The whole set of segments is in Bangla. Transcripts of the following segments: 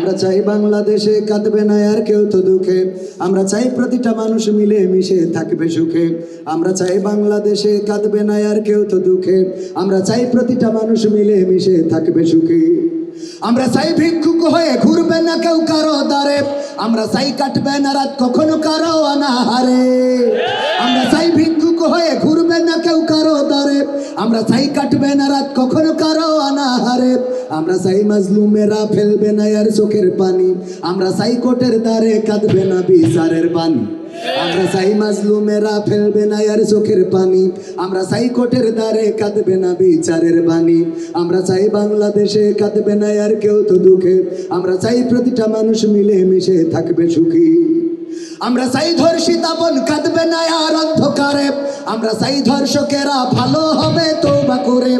আমরা চাই বাংলাদেশে কাঁদবে না, আর কেউ তো দুঃখে। আমরা চাই প্রতিটা মানুষ মিলে মিশে থাকবে সুখে। আমরা চাই বাংলাদেশে কাঁদবে না, আর কেউ তো দুঃখে। আমরা চাই প্রতিটা মানুষ মিলে মিশে থাকবে সুখে। আমরা চাই ভিক্ষুক হয়ে ঘুরবে না কেউ কারও দ্বারে। আমরা চাই কাটবে না রাত কখনো কারও অনাহারে। আমরা চাই ভিক্ষুক হয়ে ঘুরবে না কেউ কারও আমরা চাই কাটবে না রাত, কখনো কারও আমরা মাজলুমেরা ফেলবে না আর চোখের পানি। আমরা কোটের দ্বারে কাঁদবে না বিচারের আমরা মাজলুমেরা ফেলবে না আর চোখের পানি। আমরা কোটের দ্বারে কাঁদবে না বিচারের আমরা চাই বাংলাদেশে কাঁদবে না আর কেউ তো দুঃখে। আমরা চাই প্রতিটা মানুষ মিলে মিশে থাকবে সুখী। আমরা চাই ধর্ষিতা বোন কাঁদবে না আমরা চাই ধর্ষকেরা ভালো হবে তৌবা করে।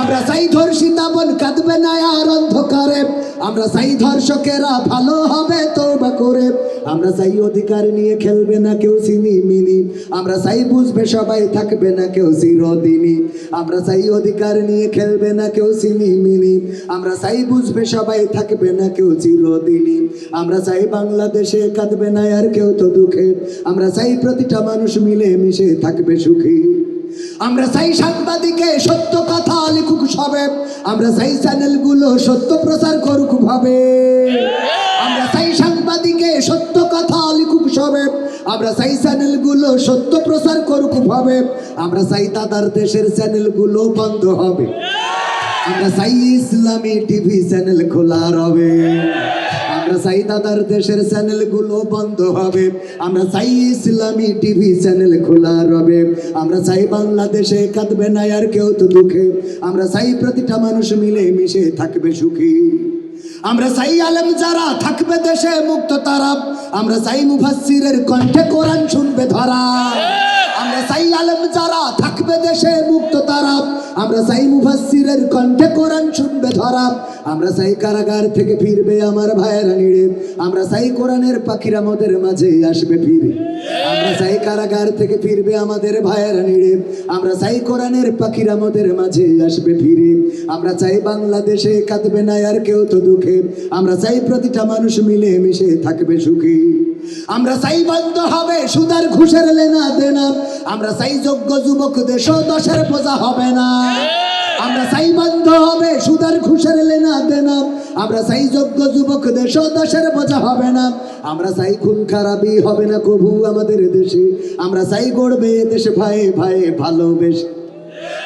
আমরা চাই ধর্ষিতা বোন কাঁদবে না আর অন্ধকারে। আমরা চাই ধর্ষকেরা ভালো হবে তৌবা করে। আমরা চাই অধিকার নিয়ে খেলবে না কেউ চিনি মিনি। আমরা চাই বুঝবে সবাই থাকবে না কেউ চিরদিনই। আমরা চাই অধিকার নিয়ে খেলবে না কেউ চিনি মিনি। আমরা চাই বুঝবে সবাই থাকবে না কেউ চিরদিনই। আমরা চাই বাংলাদেশে কাঁদবে না আর কেউ তো দুঃখে। আমরা চাই প্রতিটা মানুষ মিলে মিশে থাকবে সুখী। আমরা চাই সাংবাদিকে সত্য কথা লিখুক সবে। আমরা চাই চ্যানেলগুলো সত্য প্রচার করুক ভাবে। সবে আমরা চাই চ্যানেলগুলো সত্য প্রচার করুক হবে আমরা চাই দাদার দেশের চ্যানেলগুলো বন্ধ হবে। আমরা চাই ইসলামী টিভি চ্যানেল খোলা রবে। আমরা চাই দাদার দেশের চ্যানেলগুলো বন্ধ হবে। আমরা চাই ইসলামী টিভি চ্যানেল খোলা রবে। আমরা চাই বাংলাদেশে কাঁদবে না আর কেউ তো দুঃখে। আমরা চাই প্রতিটা মানুষ মিলে মিশে থাকবে সুখী। আমরা চাই আলেম যারা থাকবে দেশে মুক্ত তারা। আমরা চাই মুফাসিরের কণ্ঠে কোরআন শুনবে ধরা। দেশে মুক্ত তারা। আমরা চাই মুফাসসিরের কণ্ঠে কোরআন শুনবে ধরা। আমরা চাই কারাগার থেকে ফিরবে আমার ভাইয়েরা নিড়ে। আমরা চাই কোরআনের পাখিরা আমাদের মাঝে আসবে ফিরে। আমরা চাই কারাগার থেকে ফিরবে আমাদের ভাইয়েরা নিড়ে। আমরা চাই কোরআনের পাখিরা আমাদের মাঝে আসবে ফিরে। আমরা চাই বাংলাদেশে কাঁদবে না আর কেউ তো দুঃখে। আমরা চাই প্রতিটা মানুষ মিলে মিশে থাকবে সুখী। আমরা চাই বন্ধ হবে সুদার ঘুষের লেনা দেনা। আমরা চাই যোগ্য যুবক দেশ দশের বোঝা হবে না। আমরা চাই বন্ধ হবে সুদার ঘুষের লেনা দেনা। আমরা চাই যোগ্য যুবক দেশ দশের বোঝা হবে না। আমরা চাই খুন খারাপই হবে না কভু আমাদের দেশে। আমরা চাই গড়বে দেশে ভাই ভাই ভালোবেসে।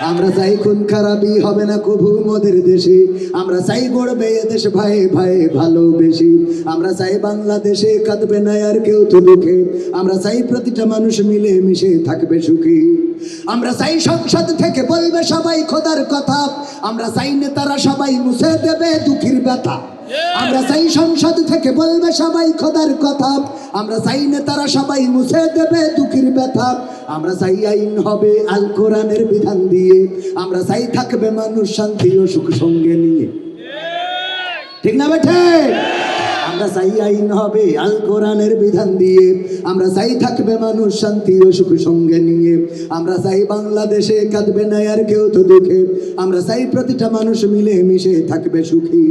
আমরা চাই খুন খারাপই হবে না কভু মোদের দেশে। আমরা চাই গড়বে দেশ ভাই ভাই, ভালোবেসে। আমরা চাই বাংলাদেশে কাঁদবে না আর কেউ তো দুঃখে। আমরা চাই প্রতিটা মানুষ মিলে মিশে থাকবে সুখী। আমরা চাই সংসদ থেকে বলবে সবাই খোদার কথা। আমরা চাই নেতারা সবাই মুছে দেবে দুঃখীর ব্যথা। আমরা চাই সংসদ থেকে বলবে সবাই খোদার কথা। আমরা চাই নেতারা সবাই মুছে দেবে দুঃখের ব্যথা। আমরা চাই আইন হবে আল কোরআনের বিধান দিয়ে। আমরা চাই থাকবে মানুষ শান্তি ও সুখ সঙ্গে নিয়ে। ঠিক না বেঠে? আমরা চাই আইন হবে, আল কোরআনের বিধান দিয়ে। আমরা চাই থাকবে মানুষ শান্তি ও সুখ সঙ্গে নিয়ে। আমরা চাই বাংলাদেশে কাঁদবে না আর কেউ তো দুঃখে। আমরা চাই প্রতিটা মানুষ মিলে মিশে থাকবে সুখী।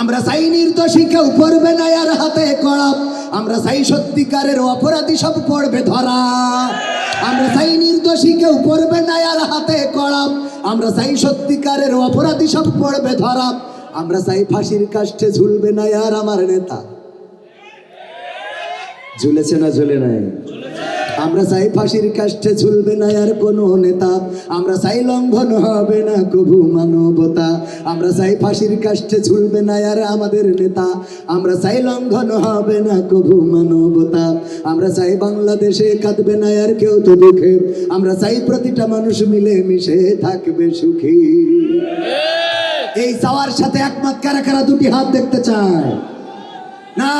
আমরা চাই নির্দোষী কেউ পড়বে না আর হাতে কড়া। আমরা চাই সত্যিকারের অপরাধী সব পড়বে ধরা। আমরা চাই নির্দোষী কেউ পড়বে না আর হাতে কড়া। আমরা চাই সত্যিকারের অপরাধী সব পড়বে ধরা। আমরা চাই ফাঁসির কাষ্টে ঝুলবে না আর আমার নেতা। ঝুলেছে না, ঝুলে নাই? আমরা চাই ফাঁসির কাষ্টে ঝুলবে না আর কোনো নেতা। আমরা চাই লঙ্ঘন হবে না কভু মানবতা। আমরা চাই ফাঁসির কাষ্টে ঝুলবে না আর আমাদের নেতা। আমরা চাই লঙ্ঘন হবে না কভু মানবতা। আমরা চাই বাংলাদেশে কাঁদবে না আর কেউ তো দুঃখে। আমরা চাই প্রতিটা মানুষ মিলে মিশে থাকবে সুখী। এই চাওয়ার সাথে একমত কারা কারা দুটি হাত দেখতে চায়? না